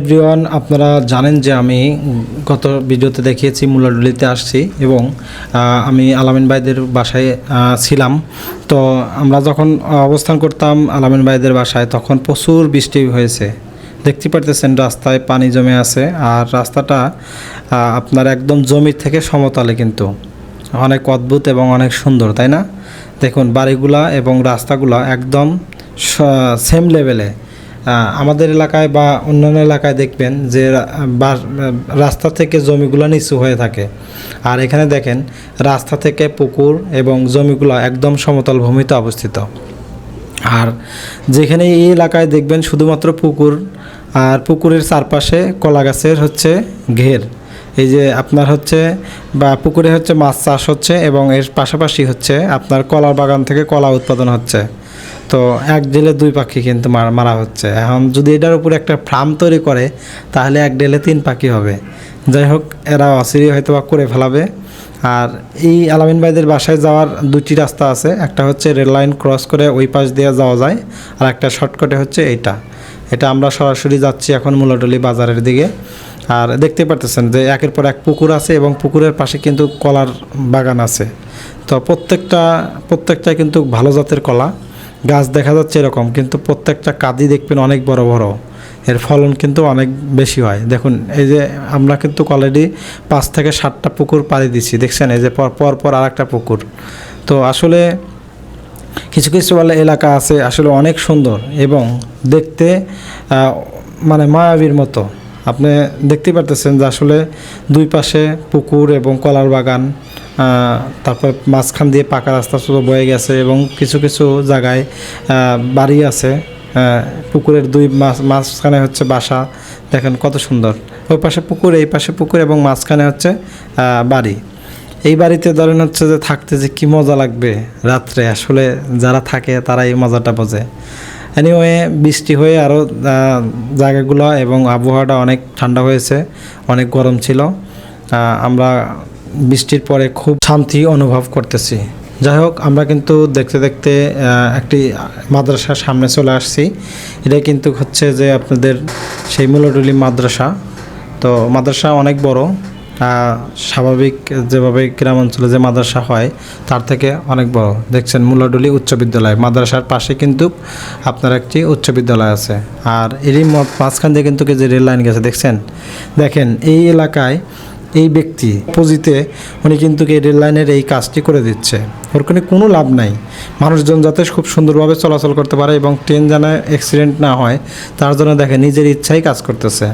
Everyone, আপনারা জানেন যে আমি গত ভিডিওতে দেখিয়েছি, মুলাডুলিতে আসছি এবং আমি আলামিন ভাইদের বাসায় ছিলাম। তো আমরা যখন অবস্থান করতাম আলামিন ভাইদের বাসায়, তখন প্রচুর বৃষ্টি হয়েছে। দেখতে পারতেছেন, রাস্তায় পানি জমে আছে আর রাস্তাটা আপনার একদম জমির থেকে সমতলে কিন্তু। অনেক অদ্ভুত এবং অনেক সুন্দর, তাই না? দেখুন, বাড়িগুলা এবং রাস্তাগুলা একদম সেম লেভেলে আমাদের এলাকায় বা অন্যান্য এলাকায় দেখবেন যে রাস্তা থেকে জমিগুলো নিচু হয়ে থাকে। আর এখানে দেখেন, রাস্তা থেকে পুকুর এবং জমিগুলো একদম সমতল ভূমিতে অবস্থিত। আর যেখানে এই এলাকায় দেখবেন শুধুমাত্র পুকুর আর পুকুরের চারপাশে কলা গাছের হচ্ছে ঘের। এই যে আপনার হচ্ছে, বা পুকুরে হচ্ছে মাছ চাষ হচ্ছে এবং এর পাশাপাশি হচ্ছে আপনার কলার বাগান থেকে কলা উৎপাদন হচ্ছে। তো এক ডেলে দুই পাখি কিন্তু মার- হচ্ছে। এখন যদি এটার উপরে একটা ফার্ম তৈরি করে, তাহলে এক ডেলে তিন পাখি হবে। যাই হোক, এরা অচিরি হয়তো বা করে ফেলাবে। আর এই আলামিন ভাইদের বাসায় যাওয়ার দুটি রাস্তা আছে। একটা হচ্ছে রেল লাইন ক্রস করে ওই পাশ দিয়ে যাওয়া যায়, আর একটা শর্টকাটে হচ্ছে এইটা। এটা আমরা সরাসরি যাচ্ছি এখন মূলটলি বাজারের দিকে। আর দেখতে পারতেছেন যে একের পর এক পুকুর আছে এবং পুকুরের পাশে কিন্তু কলার বাগান আছে। তো প্রত্যেকটা প্রত্যেকটা কিন্তু ভালো জাতের কলা। গাছ দেখা যাচ্ছে এরকম, কিন্তু প্রত্যেকটা কাদি দেখবেন অনেক বড় বড়। এর ফলন কিন্তু অনেক বেশি হয়। দেখুন, এই যে আমরা কিন্তু অলরেডি পাঁচ থেকে সাতটা পুকুর পাড়ি দিচ্ছি দেখছেন? এই যে পর পর পর আর একটা পুকুর। তো আসলে কিছু কিছু এলাকা আছে, আসলে অনেক সুন্দর এবং দেখতে মানে মায়াবীর মতো। আপনি দেখতে পারতেছেন যে আসলে দুই পাশে পুকুর এবং কলার বাগান তারপর মাঝখান দিয়ে পাকা রাস্তা শুধু বয়ে গেছে এবং কিছু কিছু জায়গায় বাড়ি আছে পুকুরের দুই মাছ মাঝখানে হচ্ছে বাসা, দেখেন কত সুন্দর। ওই পাশে পুকুর, এই পাশে পুকুর এবং মাঝখানে হচ্ছে বাড়ি। এই বাড়িতে ধরেন হচ্ছে যে থাকতে যে কি মজা লাগবে রাত্রে, আসলে যারা থাকে তারা এই মজাটা বোঝে। এনিওয়ে বৃষ্টি হয়ে আরও জায়গাগুলো এবং আবহাওয়াটা অনেক ঠান্ডা হয়েছে, অনেক গরম ছিল। আমরা বৃষ্টির পরে খুব শান্তি অনুভব করতেছি। যাই হোক, আমরা কিন্তু দেখতে দেখতে একটি মাদ্রাসার সামনে চলে আসছি। এটা কিন্তু হচ্ছে যে আপনাদের সেই মূলডুলি মাদ্রাসা। তো মাদ্রাসা অনেক বড় স্বাভাবিক যেভাবে গ্রাম অঞ্চলে যে মাদ্রাসা হয়, তার থেকে অনেক বড়। দেখছেন মুলাডুলি উচ্চ বিদ্যালয়। মাদ্রাসার পাশে কিন্তু আপনার একটি উচ্চ বিদ্যালয় আছে। আর এরই মাঝখান দিয়ে কিন্তু যে রেল লাইন গেছে। দেখছেন? দেখেন, এই এলাকায় এই ব্যক্তি, পুঁজিতে উনি কিন্তু এই রেল লাইনের এই কাজটি করে দিচ্ছে। ওর কোনো কোনো লাভ নাই। মানুষজন যাতে খুব সুন্দরভাবে চলাচল করতে পারে এবং ট্রেন যেন অ্যাক্সিডেন্ট না হয়, তার জন্য দেখে নিজের ইচ্ছাই কাজ করতেছে।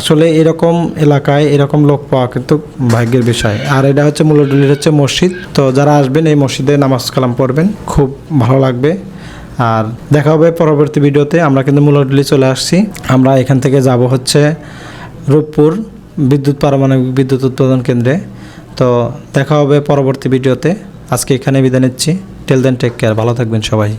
আসলে এরকম এলাকায় এরকম লোক পাওয়া কিন্তু ভাগ্যের বিষয়। আর এটা হচ্ছে মূলডুলির হচ্ছে মসজিদ। তো যারা আসবেন এই মসজিদে নামাজ কালাম পড়বেন, খুব ভালো লাগবে। আর দেখা হবে পরবর্তী ভিডিওতে, আমরা কিন্তু মূলডুলি চলে আসছি। আমরা এখান থেকে যাব হচ্ছে রূপপুর। বিদ্যুৎ, পারমাণবিক বিদ্যুৎ উৎপাদন কেন্দ্রে। তো দেখা হবে পরবর্তী ভিডিওতে। আজকে এখানে বিদায় নিচ্ছি। টেল দেন টেক কেয়ার ভালো থাকবেন সবাই।